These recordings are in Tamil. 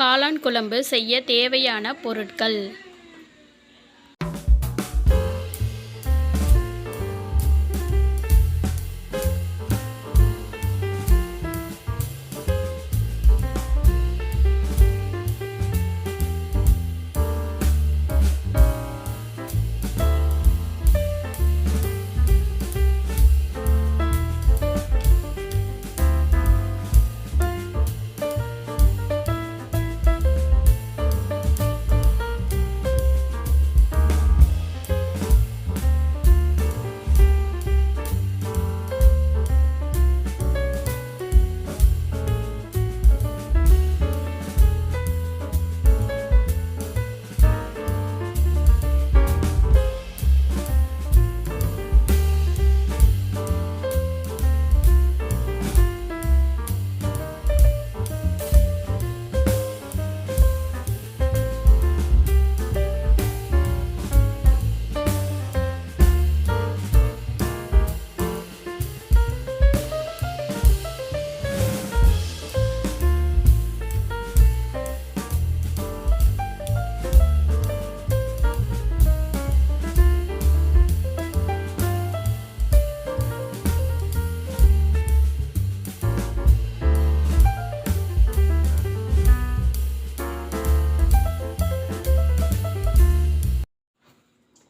காளான் குழம்பு செய்ய தேவையான பொருட்கள்.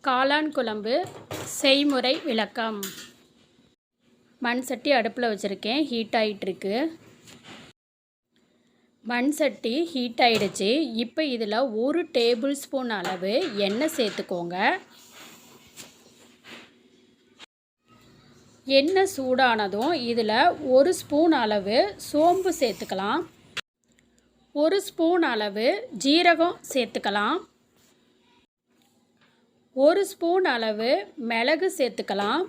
காளான் குழம்பு செய்முறை விளக்கம். மண் சட்டி அடுப்பில் வச்சுருக்கேன். ஹீட் ஆகிட்டுருக்கு மண் சட்டி ஹீட் ஆகிடுச்சு இப்போ இதில் ஒரு டேபிள் ஸ்பூன் அளவு எண்ணெய் சேர்த்துக்கோங்க. எண்ணெய் சூடானதும் இதில் ஒரு ஸ்பூன் அளவு சோம்பு சேர்த்துக்கலாம். ஒரு ஸ்பூன் அளவு ஜீரகம் சேர்த்துக்கலாம். ஒரு ஸ்பூன் அளவு மிளகு சேர்த்துக்கலாம்.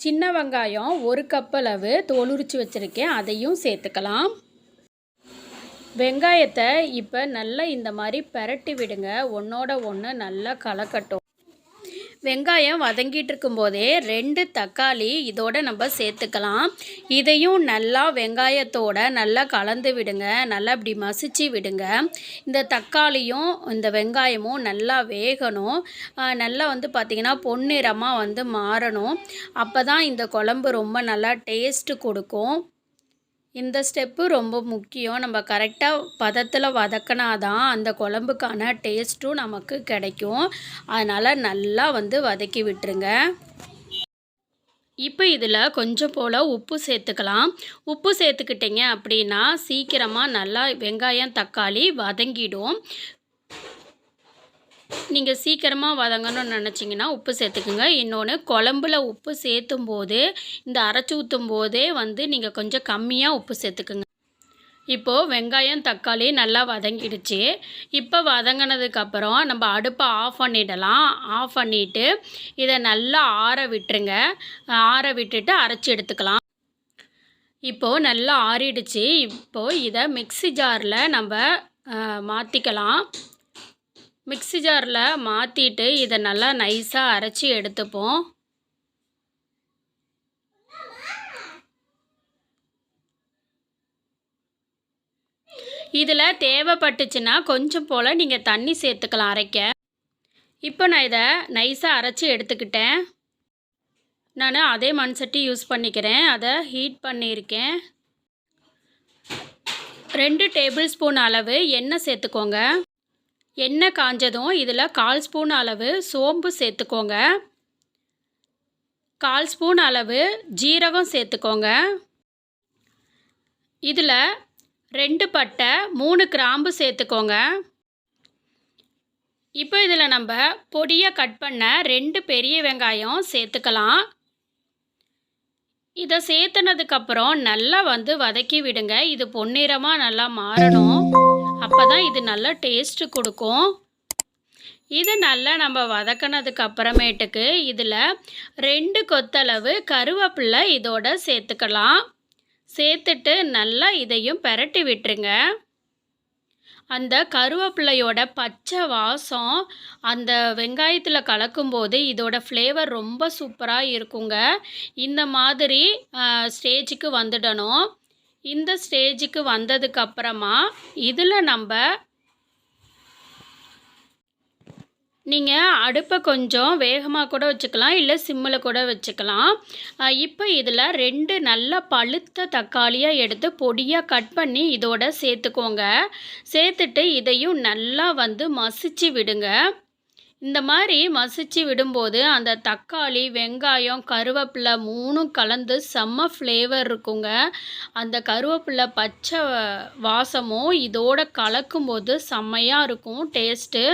சின்ன வெங்காயம் ஒரு கப் அளவு தோலுரிச்சு வச்சுருக்கேன் அதையும் சேர்த்துக்கலாம். வெங்காயத்தை இப்போ நல்லா இந்த மாதிரி பெரட்டி விடுங்க. ஒன்றோட ஒன்று நல்லா கலக்கட்டும். வெங்காயம் வதங்கிட்டு இருக்கும்போதே ரெண்டு தக்காளி இதோட நம்ம சேர்த்துக்கலாம். இதையும் நல்லா வெங்காயத்தோட நல்லா கலந்து விடுங்க. நல்லா இப்படி மசிச்சு விடுங்க. இந்த தக்காளியும் இந்த வெங்காயமும் நல்லா வேகணும். நல்லா வந்து பார்த்திங்கன்னா பொன்னிறமாக வந்து மாறணும். அப்போ தான் இந்த குழம்பு ரொம்ப நல்லா டேஸ்ட்டு கொடுக்கும். இந்த ஸ்டெப்பு ரொம்ப முக்கியம். நம்ம கரெக்டாக பதத்தில் வதக்கினாதான் அந்த குழம்புக்கான டேஸ்ட்டும் நமக்கு கிடைக்கும். அதனால் நல்லா வந்து வதக்கி விட்டுருங்க. இப்போ இதில் கொஞ்சம் போல் உப்பு சேர்த்துக்கலாம். உப்பு சேர்த்துக்கிட்டிங்க அப்படின்னா சீக்கிரமாக நல்லா வெங்காயம் தக்காளி வதங்கிடும். நீங்கள் சீக்கிரமாக வதங்கணும்னு நினச்சிங்கன்னா உப்பு சேர்த்துக்குங்க. இன்னொன்று குழம்புல உப்பு சேர்த்தும் போது இந்த அரைச்சி ஊற்றும் போதே வந்து நீங்கள் கொஞ்சம் கம்மியாக உப்பு சேர்த்துக்குங்க. இப்போது வெங்காயம் தக்காளி நல்லா வதங்கிடுச்சு. இப்போ வதங்கினதுக்கப்புறம் நம்ம அடுப்பை ஆஃப் பண்ணிடலாம். ஆஃப் பண்ணிவிட்டு இதை நல்லா ஆற விட்டுருங்க. ஆற விட்டுட்டு அரைச்சி எடுத்துக்கலாம். இப்போது நல்லா ஆறிடுச்சு. இப்போது இதை மிக்ஸி ஜாரில் நம்ம மாற்றிக்கலாம் மிக்ஸி ஜாரில் மாற்றிட்டு இதை நல்லா நைஸாக அரைச்சி எடுத்துப்போம். இதில் தேவைப்பட்டுச்சுன்னா கொஞ்சம் போல் நீங்கள் தண்ணி சேர்த்துக்கலாம் அரைக்க. இப்போ நான் இதை நைஸாக அரைச்சி எடுத்துக்கிட்டேன். நான் அதே மண் சட்டி யூஸ் பண்ணிக்கிறேன். அதை ஹீட் பண்ணியிருக்கேன். ரெண்டு டேபிள் ஸ்பூன் அளவு எண்ணெய் சேர்த்துக்கோங்க. எண்ணெய் காஞ்சதும் இதில் கால் ஸ்பூன் அளவு சோம்பு சேர்த்துக்கோங்க. கால் ஸ்பூன் அளவு ஜீரகம் சேர்த்துக்கோங்க. இதில் ரெண்டு பட்டை மூணு கிராம்பு சேர்த்துக்கோங்க. இப்போ இதில் நம்ம பொடியை கட் பண்ண ரெண்டு பெரிய வெங்காயம் சேர்த்துக்கலாம். இதை சேர்த்துனதுக்கப்புறம் நல்லா வந்து வதக்கி விடுங்க. இது பொன்னிறமாக நல்லா மாறணும். அப்போ தான் இது நல்லா டேஸ்ட்டு கொடுக்கும். இது நல்லா நம்ம வதக்கினதுக்கு அப்புறமேட்டுக்கு இதில் ரெண்டு கொத்தளவு கருவேப்பிலை இதோட சேர்த்துக்கலாம். சேர்த்துட்டு நல்லா இதையும் பெரட்டி விட்டுருங்க. அந்த கருவேப்பிலையோட பச்சை வாசம் அந்த வெங்காயத்தில் கலக்கும்போது இதோட ஃப்ளேவர் ரொம்ப சூப்பராக இருக்குங்க. இந்த மாதிரி ஸ்டேஜுக்கு வந்துடணும். இந்த ஸ்டேஜுக்கு வந்ததுக்கு அப்புறமா இதில் நம்ம நீங்கள் அடுப்பை கொஞ்சம் வேகமாக கூட வச்சுக்கலாம் இல்லை சிம்மில் கூட வச்சுக்கலாம். இப்போ இதில் ரெண்டு நல்ல பழுத்த தக்காளியாக எடுத்து பொடியாக கட் பண்ணி இதோட சேர்த்துக்கோங்க. சேர்த்துட்டு இதையும் நல்லா வந்து மசிச்சு விடுங்க. இந்த மாதிரி மசிச்சு விடும்போது அந்த தக்காளி வெங்காயம் கருவேப்பிலை மூணும் கலந்து செம்ம ஃப்ளேவர் இருக்குங்க. அந்த கருவேப்பிலை பச்சை வாசமும் இதோட கலக்கும்போது செம்மையாக இருக்கும். டேஸ்ட்டு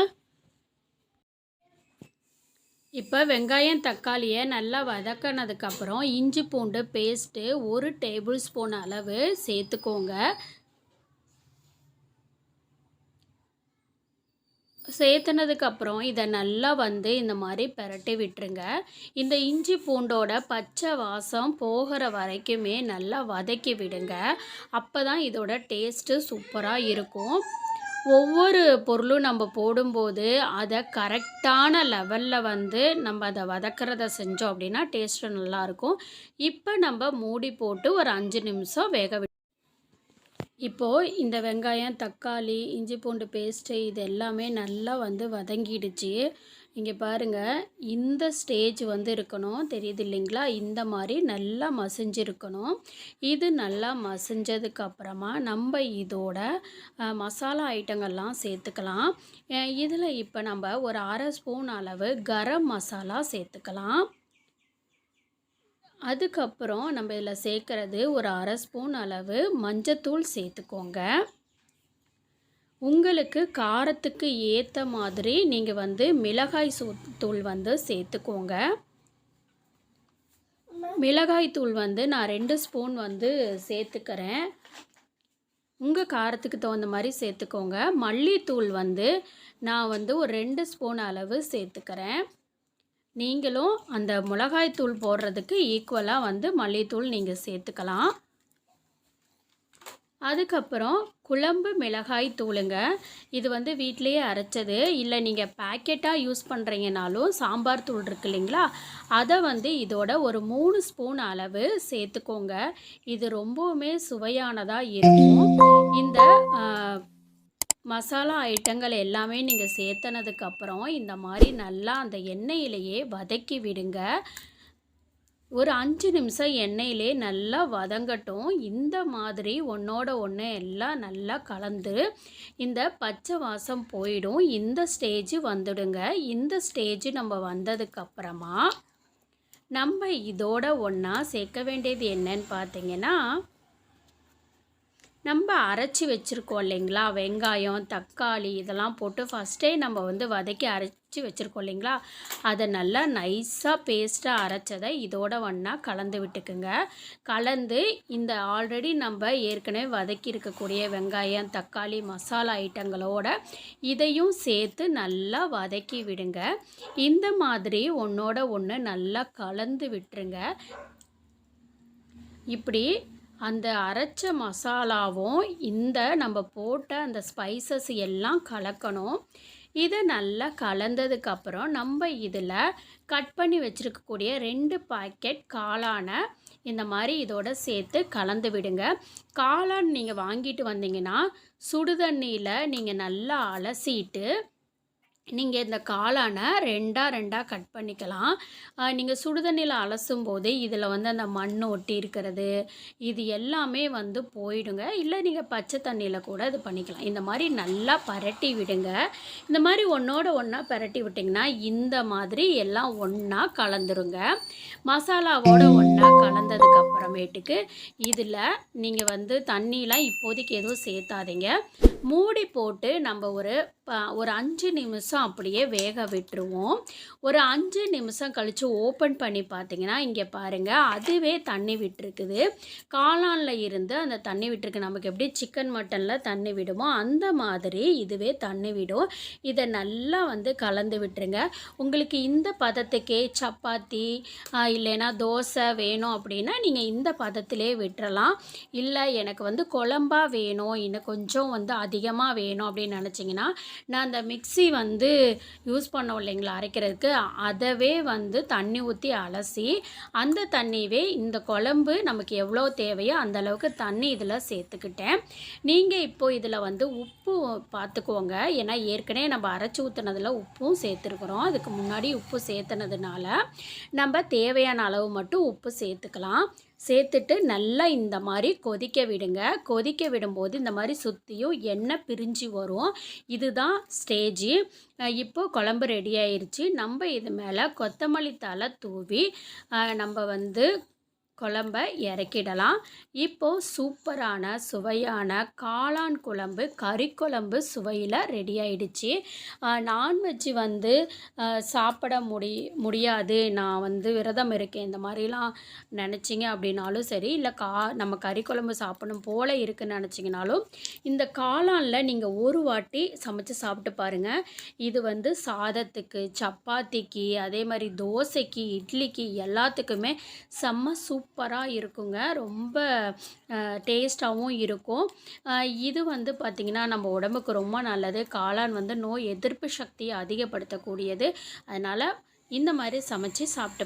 இப்போ வெங்காயம் தக்காளியை நல்லா வதக்கினதுக்கப்புறம் இஞ்சி பூண்டு பேஸ்ட்டு ஒரு டேபிள் ஸ்பூன் அளவு சேர்த்துக்கோங்க. சேர்த்துனதுக்கப்புறம் இதை நல்லா வந்து இந்த மாதிரி பிரட்டி விட்டுருங்க. இந்த இஞ்சி பூண்டோட பச்சை வாசம் போகிற வரைக்குமே நல்லா வதக்கி விடுங்க. அப்போ தான் இதோட டேஸ்ட்டு சூப்பராக இருக்கும். ஒவ்வொரு பொருளும் நம்ம போடும்போது அதை கரெக்டான லெவலில் வந்து நம்ம அதை வதக்கிறத செஞ்சோம் அப்படின்னா டேஸ்ட்டு நல்லாயிருக்கும் இப்போ நம்ம மூடி போட்டு ஒரு அஞ்சு நிமிஷம் வேக இப்போது இந்த வெங்காயம் தக்காளி இஞ்சி பூண்டு பேஸ்ட்டு இது எல்லாமே நல்லா வந்து வதங்கிடுச்சு. இங்கே பாருங்கள் இந்த ஸ்டேஜ் வந்து இருக்கணும். தெரியுது இல்லைங்களா? இந்த மாதிரி நல்லா மசிஞ்சிருக்கணும். இது நல்லா மசிஞ்சதுக்கு அப்புறமா நம்ம இதோட மசாலா ஐட்டங்கள்லாம் சேர்த்துக்கலாம். இதில் இப்போ நம்ம ஒரு அரை ஸ்பூன் அளவு கரம் மசாலா சேர்த்துக்கலாம். அதுக்கப்புறம் நம்ம இதில் சேர்க்குறது ஒரு அரை ஸ்பூன் அளவு மஞ்சத்தூள் சேர்த்துக்கோங்க. உங்களுக்கு காரத்துக்கு ஏற்ற மாதிரி நீங்கள் வந்து மிளகாய் சூ தூள் வந்து சேர்த்துக்கோங்க. மிளகாய் தூள் வந்து நான் ரெண்டு ஸ்பூன் வந்து சேர்த்துக்கிறேன். உங்கள் காரத்துக்கு தகுந்த மாதிரி சேர்த்துக்கோங்க. மல்லித்தூள் வந்து நான் வந்து ஒரு ரெண்டு ஸ்பூன் அளவு சேர்த்துக்கிறேன். நீங்களும் அந்த மிளகாய் தூள் போடுறதுக்கு ஈக்குவலாக வந்து மல்லித்தூள் நீங்கள் சேர்த்துக்கலாம். அதுக்கப்புறம் குழம்பு மிளகாய் தூளுங்க. இது வந்து வீட்டிலேயே அரைச்சது. இல்லை நீங்கள் பேக்கெட்டாக யூஸ் பண்ணுறீங்கனாலும் சாம்பார் தூள் இருக்கு இல்லைங்களா? அதை வந்து இதோட ஒரு மூணு ஸ்பூன் அளவு சேர்த்துக்கோங்க. இது ரொம்பவுமே சுவையானதாக இருக்கும். இந்த மசாலா ஐட்டங்கள் எல்லாமே நீங்கள் சேர்த்தனதுக்கப்புறம் இந்த மாதிரி நல்லா அந்த எண்ணெயிலேயே வதக்கி விடுங்க. ஒரு அஞ்சு நிமிஷம் எண்ணெயிலே நல்லா வதங்கட்டும். இந்த மாதிரி ஒன்றோட ஒன்று எல்லாம் நல்லா கலந்து இந்த பச்சை வாசம் போயிடும். இந்த ஸ்டேஜ் வந்துடுங்க. இந்த ஸ்டேஜ் நம்ம வந்ததுக்கப்புறமா நம்ம இதோட ஒன்றா சேர்க்க வேண்டியது என்னன்னு பார்த்தீங்கன்னா நம்ம அரைச்சி வச்சுருக்கோம் இல்லைங்களா? வெங்காயம் தக்காளி இதெல்லாம் போட்டு ஃபஸ்ட்டே நம்ம வந்து வதக்கி அரைச்சி வச்சுருக்கோம் இல்லைங்களா? அதை நல்லா நைஸாக பேஸ்ட்டாக அரைச்சதை இதோட ஒன்றா கலந்து விட்டுக்குங்க. கலந்து இந்த ஆல்ரெடி நம்ம ஏற்கனவே வதக்கி இருக்கக்கூடிய வெங்காயம் தக்காளி மசாலா ஐட்டங்களோட இதையும் சேர்த்து நல்லா வதக்கி விடுங்க. இந்த மாதிரி ஒன்றோட ஒன்று நல்லா கலந்து விட்டுருங்க. இப்படி அந்த அரைச்ச மசாலாவும் இந்த நம்ம போட்ட அந்த ஸ்பைசஸ் எல்லாம் கலக்கணும். இதை நல்லா கலந்ததுக்கப்புறம் நம்ம இதில் கட் பண்ணி வச்சுருக்கக்கூடிய ரெண்டு பாக்கெட் காளானை இந்த மாதிரி இதோட சேர்த்து கலந்து விடுங்க. காளான் நீங்கள் வாங்கிட்டு வந்தீங்கன்னா சுடுதண்ணியில் நீங்கள் நல்லா அலசிட்டு நீங்கள் இந்த காளானை ரெண்டாக ரெண்டாக கட் பண்ணிக்கலாம். நீங்கள் சுடுதண்ணியில் அலசும் போதே இதில் வந்து அந்த மண் ஒட்டி இருக்கிறது இது எல்லாமே வந்து போயிடுங்க. இல்லை நீங்கள் பச்சை தண்ணியில் கூட இது பண்ணிக்கலாம். இந்த மாதிரி நல்லா பரட்டி விடுங்க. இந்த மாதிரி ஒன்றோட ஒன்றா பரட்டி விட்டிங்கன்னா இந்த மாதிரி எல்லாம் ஒன்றா கலந்துருங்க. மசாலாவோட ஒன்றா கலந்ததுக்கு அப்புறமேட்டுக்கு இதில் நீங்கள் வந்து தண்ணியெலாம் இப்போதைக்கு எதுவும் சேர்த்தாதீங்க. மூடி போட்டு நம்ம ஒரு ப- ஒரு அஞ்சு நிமிஷம் அப்படியே வேக விட்டுருவோம். ஒரு அஞ்சு நிமிஷம் கழித்து ஓப்பன் பண்ணி பார்த்தீங்கன்னா இங்கே பாருங்கள் அதுவே தண்ணி விட்டுருக்குது. காளானில் இருந்து அந்த தண்ணி விட்டுருக்கு. நமக்கு எப்படி சிக்கன் மட்டனில் தண்ணி விடுமோ அந்த மாதிரி இதுவே தண்ணி விடும். இதை நல்லா வந்து கலந்து விட்டுருங்க. உங்களுக்கு இந்த பதத்துக்கே சப்பாத்தி இல்லைன்னா தோசை வேணும் அப்படின்னா நீங்கள் இந்த பதத்திலே விட்டுறலாம். இல்லை எனக்கு வந்து குழம்பா வேணும் இன்னும் கொஞ்சம் வந்து அதிகமாக வேணும் அப்படின்னு நினச்சிங்கன்னா நான் அந்த மிக்ஸி வந்து வந்து யூஸ் பண்ணோம் இல்லைங்களா அரைக்கிறதுக்கு? அதவே வந்து தண்ணி ஊற்றி அலசி அந்த தண்ணியவே இந்த குழம்பு நமக்கு எவ்வளோ தேவையோ அந்தளவுக்கு தண்ணி இதில் சேர்த்துக்கிட்டேன். நீங்கள் இப்போ இதில் வந்து உப்பு பார்த்துக்கோங்க. ஏன்னா ஏற்கனவே நம்ம அரைச்சி ஊற்றுனதில் உப்பும் சேர்த்துருக்குறோம். அதுக்கு முன்னாடி உப்பு சேர்த்துனதுனால நம்ம தேவையான அளவு மட்டும் உப்பு சேர்த்துக்கலாம். சேர்த்துட்டு நல்லா இந்த மாதிரி கொதிக்க விடுங்க. கொதிக்க விடும்போது இந்த மாதிரி சுற்றியும் எண்ணெய் பிரிஞ்சு வரும். இதுதான் ஸ்டேஜு இப்போது குழம்பு ரெடி ஆயிடுச்சு நம்ம இது மேலே கொத்தமல்லி தலை தூவி நம்ம வந்து குழம்ப இறக்கிடலாம். இப்போது சூப்பரான சுவையான காளான் குழம்பு கறி குழம்பு சுவையில் ரெடி ஆயிடுச்சு. நான்வெஜ் வந்து சாப்பிட முடி முடியாது. நான் வந்து விரதம் இருக்கேன். இந்த மாதிரிலாம் நினச்சிங்க அப்படின்னாலும் சரி இல்லை கா நம்ம கறி குழம்பு சாப்பிடணும் போல் இருக்குன்னு நினச்சிங்கனாலும் இந்த காளானில் நீங்கள் ஒரு வாட்டி சமைச்சு சாப்பிட்டு பாருங்கள் இது வந்து சாதத்துக்கு சப்பாத்திக்கு அதே மாதிரி தோசைக்கு இட்லிக்கு எல்லாத்துக்குமே செம்ம சூப்பராக இருக்குங்க. ரொம்ப டேஸ்ட்டாகவும் இருக்கும். இது வந்து பார்த்திங்கன்னா நம்ம உடம்புக்கு ரொம்ப நல்லது. காளான் வந்து நோய் எதிர்ப்பு சக்தியை அதிகப்படுத்தக்கூடியது. அதனால் இந்த மாதிரி சமைச்சு சாப்பிட்டு